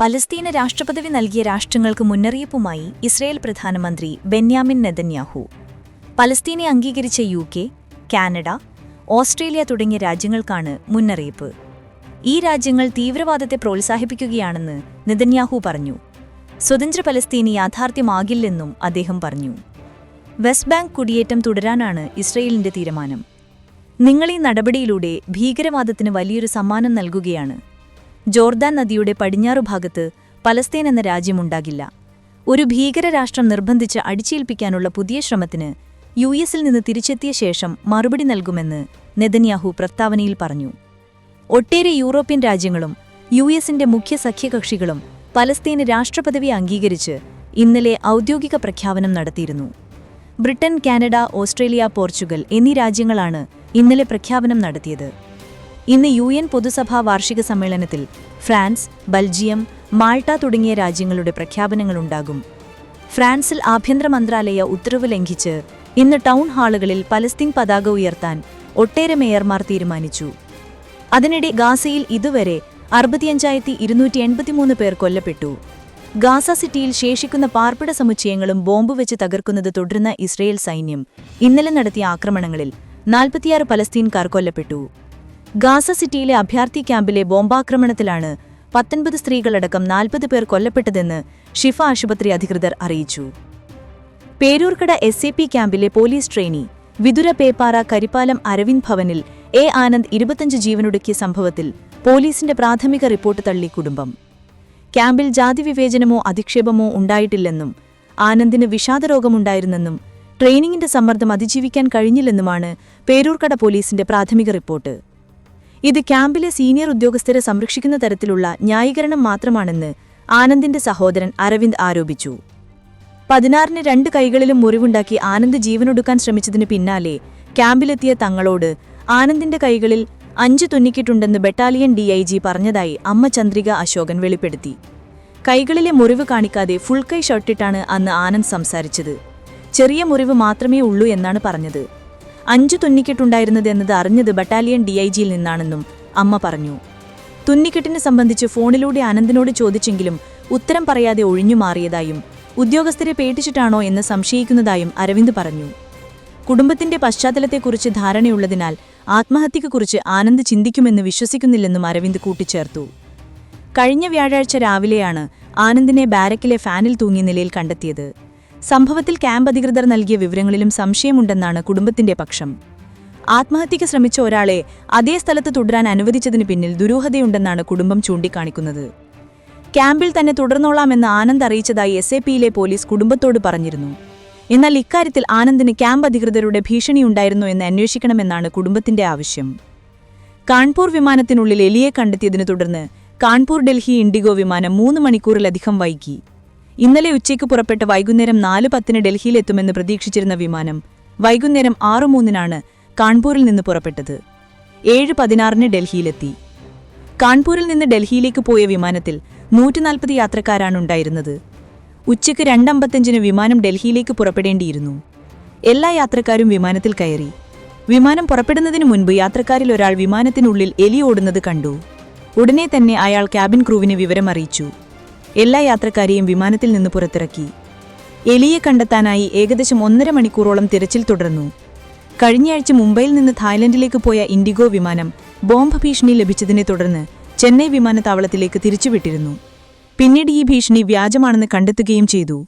പലസ്തീന രാഷ്ട്രപദവി നൽകിയ രാഷ്ട്രങ്ങൾക്ക് മുന്നറിയിപ്പുമായി ഇസ്രയേൽ പ്രധാനമന്ത്രി ബെന്യാമിൻ നെതന്യാഹു. പലസ്തീനെ അംഗീകരിച്ച യു കെ കാനഡ ഓസ്ട്രേലിയ തുടങ്ങിയ രാജ്യങ്ങൾക്കാണ് മുന്നറിയിപ്പ്. ഈ രാജ്യങ്ങൾ തീവ്രവാദത്തെ പ്രോത്സാഹിപ്പിക്കുകയാണെന്ന് നെതന്യാഹു പറഞ്ഞു. സ്വതന്ത്ര പലസ്തീന് യാഥാർത്ഥ്യമാകില്ലെന്നും അദ്ദേഹം പറഞ്ഞു. വെസ്റ്റ് ബാങ്ക് കുടിയേറ്റം തുടരാനാണ് ഇസ്രയേലിന്റെ തീരുമാനം. നിങ്ങൾ ഈ നടപടിയിലൂടെ ഭീകരവാദത്തിന് വലിയൊരു സമ്മാനം നൽകുകയാണ് ജോർദാൻ നദിയുടെ പടിഞ്ഞാറു ഭാഗത്ത് പലസ്തീൻ എന്ന രാജ്യമുണ്ടാകില്ല. ഒരു ഭീകരരാഷ്ട്രം നിർബന്ധിച്ച് അടിച്ചേൽപ്പിക്കാനുള്ള പുതിയ ശ്രമത്തിന് യു എസിൽ നിന്ന് തിരിച്ചെത്തിയ ശേഷം മറുപടി നൽകുമെന്ന് നെതന്യാഹു പ്രസ്താവനയിൽ പറഞ്ഞു. ഒട്ടേറെ യൂറോപ്യൻ രാജ്യങ്ങളും യു എസിന്റെ മുഖ്യ സഖ്യകക്ഷികളും പലസ്തീന് രാഷ്ട്രപദവി അംഗീകരിച്ച് ഇന്നലെ ഔദ്യോഗിക പ്രഖ്യാപനം നടത്തിയിരുന്നു. ബ്രിട്ടൻ കാനഡ ഓസ്ട്രേലിയ പോർച്ചുഗൽ എന്നീ രാജ്യങ്ങളാണ് ഇന്നലെ പ്രഖ്യാപനം നടത്തിയത്. ഇന്ന് യു എൻ പൊതുസഭാ വാർഷിക സമ്മേളനത്തിൽ ഫ്രാൻസ് ബൽജിയം മാൾട്ട തുടങ്ങിയ രാജ്യങ്ങളുടെ പ്രഖ്യാപനങ്ങളുണ്ടാകും. ഫ്രാൻസിൽ ആഭ്യന്തര മന്ത്രാലയ ഉത്തരവ് ലംഘിച്ച് ഇന്ന് ടൗൺ ഹാളുകളിൽ പലസ്തീൻ പതാക ഉയർത്താൻ ഒട്ടേറെ മേയർമാർ തീരുമാനിച്ചു. അതിനിടെ ഗാസയിൽ ഇതുവരെ അറുപത്തിയഞ്ചായിരത്തി ഇരുന്നൂറ്റി എൺപത്തിമൂന്ന് പേർ കൊല്ലപ്പെട്ടു. ഗാസ സിറ്റിയിൽ ശേഷിക്കുന്ന പാർപ്പിട സമുച്ചയങ്ങളും ബോംബ് വെച്ച് തകർക്കുന്നത് തുടരുന്ന ഇസ്രയേൽ സൈന്യം ഇന്നലെ നടത്തിയ ആക്രമണങ്ങളിൽ നാൽപ്പത്തിയാറ് പലസ്തീൻകാർ കൊല്ലപ്പെട്ടു. ഗാസ സിറ്റിയിലെ അഭയാർത്ഥി ക്യാമ്പിലെ ബോംബാക്രമണത്തിലാണ് പത്തൊൻപത് സ്ത്രീകളടക്കം നാൽപ്പത് പേർ കൊല്ലപ്പെട്ടതെന്ന് ഷിഫ ആശുപത്രി അധികൃതർ അറിയിച്ചു. പേരൂർക്കട എസ് എ പി ക്യാമ്പിലെ പോലീസ് ട്രെയിനി വിതുര പേപ്പാറ കരിപ്പാലം അരവിന്ദ് ഭവനിൽ എ ആനന്ദ് ഇരുപത്തഞ്ച് ജീവനൊടുക്കിയ സംഭവത്തിൽ പോലീസിന്റെ പ്രാഥമിക റിപ്പോർട്ട് തള്ളി കുടുംബം. ക്യാമ്പിൽ ജാതിവിവേചനമോ അധിക്ഷേപമോ ഉണ്ടായിട്ടില്ലെന്നും ആനന്ദിന് വിഷാദരോഗമുണ്ടായിരുന്നെന്നും ട്രെയിനിങ്ങിന്റെ സമ്മർദ്ദം അതിജീവിക്കാൻ കഴിഞ്ഞില്ലെന്നുമാണ് പേരൂർക്കട പോലീസിന്റെ പ്രാഥമിക റിപ്പോർട്ട്. ഇത് ക്യാമ്പിലെ സീനിയർ ഉദ്യോഗസ്ഥരെ സംരക്ഷിക്കുന്ന തരത്തിലുള്ള ന്യായീകരണം മാത്രമാണെന്ന് ആനന്ദിന്റെ സഹോദരൻ അരവിന്ദ് ആരോപിച്ചു. പതിനാറിന് രണ്ട് കൈകളിലും മുറിവുണ്ടാക്കി ആനന്ദ് ജീവനൊടുക്കാൻ ശ്രമിച്ചതിന് പിന്നാലെ ക്യാമ്പിലെത്തിയ തങ്ങളോട് ആനന്ദിന്റെ കൈകളിൽ അഞ്ച് തുന്നിക്കിട്ടുണ്ടെന്ന് ബറ്റാലിയൻ ഡിഐജി പറഞ്ഞതായി അമ്മ ചന്ദ്രിക അശോകൻ വെളിപ്പെടുത്തി. കൈകളിലെ മുറിവ് കാണിക്കാതെ ഫുൾ കൈ ഷർട്ടിട്ടാണ് അന്ന് ആനന്ദ് സംസാരിച്ചത്. ചെറിയ മുറിവ് മാത്രമേ ഉള്ളൂ എന്നാണ് പറഞ്ഞത്. അഞ്ചു തുന്നിക്കെട്ടുണ്ടായിരുന്നത് എന്നത് അറിഞ്ഞത് ബറ്റാലിയൻ ജിയിൽ നിന്നാണെന്നും അമ്മ പറഞ്ഞു. തുന്നിക്കെട്ടിനെ സംബന്ധിച്ച് ഫോണിലൂടെ ആനന്ദിനോട് ചോദിച്ചെങ്കിലും ഉത്തരം പറയാതെ ഒഴിഞ്ഞു മാറിയതായും ഉദ്യോഗസ്ഥരെ പേടിച്ചിട്ടാണോ എന്ന് സംശയിക്കുന്നതായും അരവിന്ദ് പറഞ്ഞു. കുടുംബത്തിന്റെ പശ്ചാത്തലത്തെക്കുറിച്ച് ധാരണയുള്ളതിനാൽ ആത്മഹത്യയെക്കുറിച്ച് ആനന്ദ് ചിന്തിക്കുമെന്ന് വിശ്വസിക്കുന്നില്ലെന്നും അരവിന്ദ് കൂട്ടിച്ചേർത്തു. കഴിഞ്ഞ വ്യാഴാഴ്ച രാവിലെയാണ് ആനന്ദിനെ ബാരക്കിലെ ഫാനിൽ തൂങ്ങിയ നിലയിൽ കണ്ടെത്തിയത്. സംഭവത്തിൽ ക്യാമ്പ് അധികൃതർ നൽകിയ വിവരങ്ങളിലും സംശയമുണ്ടെന്നാണ് കുടുംബത്തിന്റെ പക്ഷം. ആത്മഹത്യയ്ക്ക് ശ്രമിച്ച ഒരാളെ അതേ സ്ഥലത്ത് തുടരാൻ അനുവദിച്ചതിന് പിന്നിൽ ദുരൂഹതയുണ്ടെന്നാണ് കുടുംബം ചൂണ്ടിക്കാണിക്കുന്നത്. ക്യാമ്പിൽ തന്നെ തുടർന്നോളാമെന്ന് ആനന്ദ് അറിയിച്ചതായി എസ് എ പിയിലെ പോലീസ് കുടുംബത്തോട് പറഞ്ഞിരുന്നു. എന്നാൽ ഇക്കാര്യത്തിൽ ആനന്ദിന് ക്യാമ്പ് അധികൃതരുടെ ഭീഷണിയുണ്ടായിരുന്നു എന്ന് അന്വേഷിക്കണമെന്നാണ് കുടുംബത്തിന്റെ ആവശ്യം. കാൺപൂർ വിമാനത്തിനുള്ളിൽ എലിയെ കണ്ടെത്തിയതിനു തുടർന്ന് കാൺപൂർ ഡൽഹി ഇൻഡിഗോ വിമാനം മൂന്ന് മണിക്കൂറിലധികം വൈകി. ഇന്നലെ ഉച്ചയ്ക്ക് പുറപ്പെട്ട് വൈകുന്നേരം നാല് പത്തിന് ഡൽഹിയിലെത്തുമെന്ന് പ്രതീക്ഷിച്ചിരുന്ന വിമാനം വൈകുന്നേരം ആറു മൂന്നിനാണ് കാൺപൂരിൽ നിന്ന് പുറപ്പെട്ടത്. ഏഴ് പതിനാറിന് ഡൽഹിയിലെത്തി. കാൺപൂരിൽ നിന്ന് ഡൽഹിയിലേക്ക് പോയ വിമാനത്തിൽ നൂറ്റിനാൽപ്പത് യാത്രക്കാരാണ് ഉണ്ടായിരുന്നത്. ഉച്ചയ്ക്ക് രണ്ടമ്പത്തഞ്ചിന് വിമാനം ഡൽഹിയിലേക്ക് പുറപ്പെടേണ്ടിയിരുന്നു. എല്ലാ യാത്രക്കാരും വിമാനത്തിൽ കയറി. വിമാനം പുറപ്പെടുന്നതിന് മുൻപ് യാത്രക്കാരിൽ ഒരാൾ വിമാനത്തിനുള്ളിൽ എലി ഓടുന്നത് കണ്ടു. ഉടനെ തന്നെ അയാൾ ക്യാബിൻ ക്രൂവിനെ വിവരം അറിയിച്ചു എല്ലാ യാത്രക്കാരെയും വിമാനത്തിൽ നിന്ന് പുറത്തിറക്കി. എലിയെ കണ്ടെത്താനായി ഏകദേശം ഒന്നര മണിക്കൂറോളം തിരച്ചിൽ തുടർന്നു. കഴിഞ്ഞയാഴ്ച മുംബൈയിൽ നിന്ന് തായ്ലൻഡിലേക്ക് പോയ ഇൻഡിഗോ വിമാനം ബോംബ് ഭീഷണി ലഭിച്ചതിനെ തുടർന്ന് ചെന്നൈ വിമാനത്താവളത്തിലേക്ക് തിരിച്ചുവിട്ടിരുന്നു. പിന്നീട് ഈ ഭീഷണി വ്യാജമാണെന്ന് കണ്ടെത്തുകയും ചെയ്തു.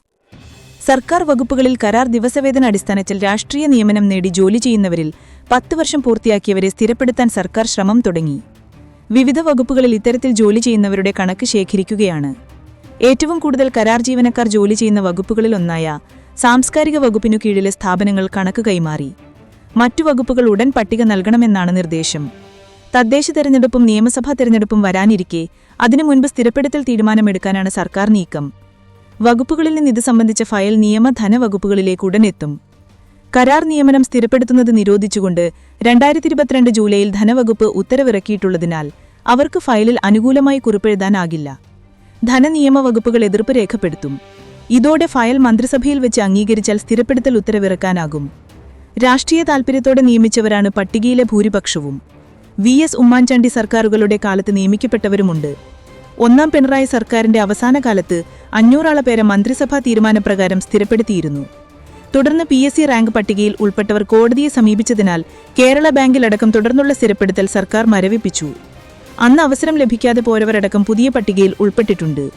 സർക്കാർ വകുപ്പുകളിൽ കരാർ ദിവസവേതന അടിസ്ഥാനത്തിൽ രാഷ്ട്രീയ നിയമനം നേടി ജോലി ചെയ്യുന്നവരിൽ പത്ത് വർഷം പൂർത്തിയാക്കിയവരെ സ്ഥിരപ്പെടുത്താൻ സർക്കാർ ശ്രമം തുടങ്ങി. വിവിധ വകുപ്പുകളിൽ ഇത്തരത്തിൽ ജോലി ചെയ്യുന്നവരുടെ കണക്ക് ശേഖരിക്കുകയാണ്. ഏറ്റവും കൂടുതൽ കരാർ ജീവനക്കാർ ജോലി ചെയ്യുന്ന വകുപ്പുകളിൽ ഒന്നായ സാംസ്കാരിക വകുപ്പിനു കീഴിലെ സ്ഥാപനങ്ങൾ കണക്ക് കൈമാറി. മറ്റു വകുപ്പുകൾ ഉടൻ പട്ടിക നൽകണമെന്നാണ് നിർദ്ദേശം. തദ്ദേശ തെരഞ്ഞെടുപ്പും നിയമസഭാ തെരഞ്ഞെടുപ്പും വരാനിരിക്കെ അതിനു മുൻപ് സ്ഥിരപ്പെടുത്തൽ തീരുമാനമെടുക്കാനാണ് സർക്കാർ നീക്കം. വകുപ്പുകളിൽ നിന്ന് ഇത് സംബന്ധിച്ച ഫയൽ നിയമ ധനവകുപ്പുകളിലേക്ക് ഉടനെത്തും കരാർ നിയമനം സ്ഥിരപ്പെടുത്തുന്നത് നിരോധിച്ചുകൊണ്ട് രണ്ടായിരത്തി ഇരുപത്തിരണ്ട് ജൂലൈയിൽ ധനവകുപ്പ് ഉത്തരവിറക്കിയിട്ടുള്ളതിനാൽ അവർക്ക് ഫയലിൽ അനുകൂലമായി കുറിപ്പെഴുതാനാകില്ല. ധനനിയമ വകുപ്പുകൾ എതിർപ്പ് രേഖപ്പെടുത്തും. ഇതോടെ ഫയൽ മന്ത്രിസഭയിൽ വെച്ച് അംഗീകരിച്ചാൽ സ്ഥിരപ്പെടുത്തൽ ഉത്തരവിറക്കാനാകും. രാഷ്ട്രീയ താൽപര്യത്തോടെ നിയമിച്ചവരാണ് പട്ടികയിലെ ഭൂരിപക്ഷവും. വി എസ് ഉമ്മാൻചാണ്ടി സർക്കാരുകളുടെ കാലത്ത് നിയമിക്കപ്പെട്ടവരുമുണ്ട്. ഒന്നാം പിണറായി സർക്കാരിന്റെ അവസാന കാലത്ത് അഞ്ഞൂറാള പേരെ മന്ത്രിസഭാ തീരുമാനപ്രകാരം സ്ഥിരപ്പെടുത്തിയിരുന്നു. തുടർന്ന് പി എസ് സി റാങ്ക് പട്ടികയിൽ ഉൾപ്പെട്ടവർ കോടതിയെ സമീപിച്ചതിനാൽ കേരള ബാങ്കിലടക്കം തുടർന്നുള്ള സ്ഥിരപ്പെടുത്തൽ സർക്കാർ മരവിപ്പിച്ചു. അന്ന് അവസരം ലഭിക്കാതെ പോരവരടക്കം പുതിയ പട്ടികയിൽ ഉൾപ്പെട്ടിട്ടുണ്ട്.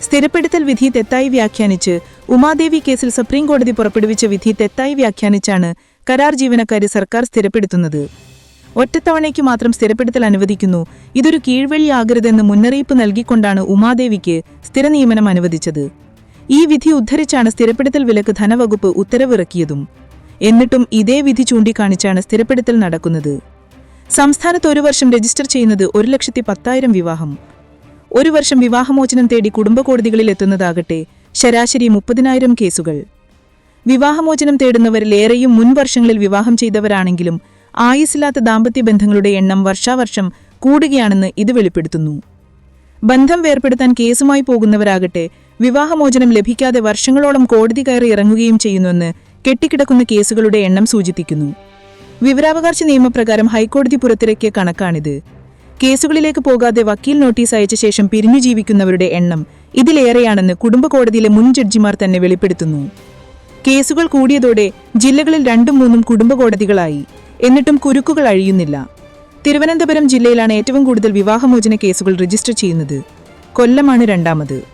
സ്ഥിരപ്പെടുത്തൽ വിധി തെറ്റായി വ്യാഖ്യാനിച്ച് ഉമാദേവി കേസിൽ സുപ്രീം കോടതി പുറപ്പെടുവിച്ച വിധി തെറ്റായി വ്യാഖ്യാനിച്ചാണ് കരാർ ജീവനക്കാരെ സർക്കാർ സ്ഥിരപ്പെടുത്തുന്നത്. ഒറ്റത്തവണയ്ക്ക് മാത്രം സ്ഥിരപ്പെടുത്തൽ അനുവദിക്കുന്നു. ഇതൊരു കീഴ്വഴിയാകരുതെന്ന് മുന്നറിയിപ്പ് നൽകിക്കൊണ്ടാണ് ഉമാദേവിക്ക് സ്ഥിര നിയമനം അനുവദിച്ചത്. ഈ വിധി ഉദ്ധരിച്ചാണ് സ്ഥിരപ്പെടുത്തൽ വിലക്ക് ധനവകുപ്പ് ഉത്തരവിറക്കിയതും. എന്നിട്ടും ഇതേ വിധി ചൂണ്ടിക്കാണിച്ചാണ് സ്ഥിരപ്പെടുത്തൽ നടക്കുന്നത്. സംസ്ഥാനത്ത് ഒരു വർഷം രജിസ്റ്റർ ചെയ്യുന്നത് ഒരു ലക്ഷത്തി പത്തായിരം വിവാഹം. ഒരു വർഷം വിവാഹമോചനം തേടി കുടുംബ കോടതികളിൽ എത്തുന്നതാകട്ടെ ശരാശരി മുപ്പതിനായിരം കേസുകൾ. വിവാഹമോചനം തേടുന്നവരിൽ ഏറെയും മുൻ വർഷങ്ങളിൽ വിവാഹം ചെയ്തവരാണെങ്കിലും ആയുസ്സില്ലാത്ത ദാമ്പത്യ ബന്ധങ്ങളുടെ എണ്ണം വർഷാവർഷം കൂടുകയാണെന്ന് ഇത് വെളിപ്പെടുത്തുന്നു. ബന്ധം വേർപ്പെടുത്താൻ കേസുമായി പോകുന്നവരാകട്ടെ വിവാഹമോചനം ലഭിക്കാതെ വർഷങ്ങളോളം കോടതി കയറി ഇറങ്ങുകയും ചെയ്യുന്നുവെന്ന് കെട്ടിക്കിടക്കുന്ന കേസുകളുടെ എണ്ണം സൂചിപ്പിക്കുന്നു. വിവരാവകാശ നിയമപ്രകാരം ഹൈക്കോടതി പുറത്തിറക്കിയ കണക്കാണിത്. കേസുകളിലേക്ക് പോകാതെ വക്കീൽ നോട്ടീസ് അയച്ച ശേഷം പിരിഞ്ഞു ജീവിക്കുന്നവരുടെ എണ്ണം ഇതിലേറെയാണെന്ന് കുടുംബ കോടതിയിലെ മുൻ ജഡ്ജിമാർ തന്നെ വെളിപ്പെടുത്തുന്നു. കേസുകൾ കൂടിയതോടെ ജില്ലകളിൽ രണ്ടും മൂന്നും കുടുംബ കോടതികളായി എന്നിട്ടും കുരുക്കുകൾ അഴിയുന്നില്ല. തിരുവനന്തപുരം ജില്ലയിലാണ് ഏറ്റവും കൂടുതൽ വിവാഹമോചന കേസുകൾ രജിസ്റ്റർ ചെയ്യുന്നത്. കൊല്ലമാണ് രണ്ടാമത്.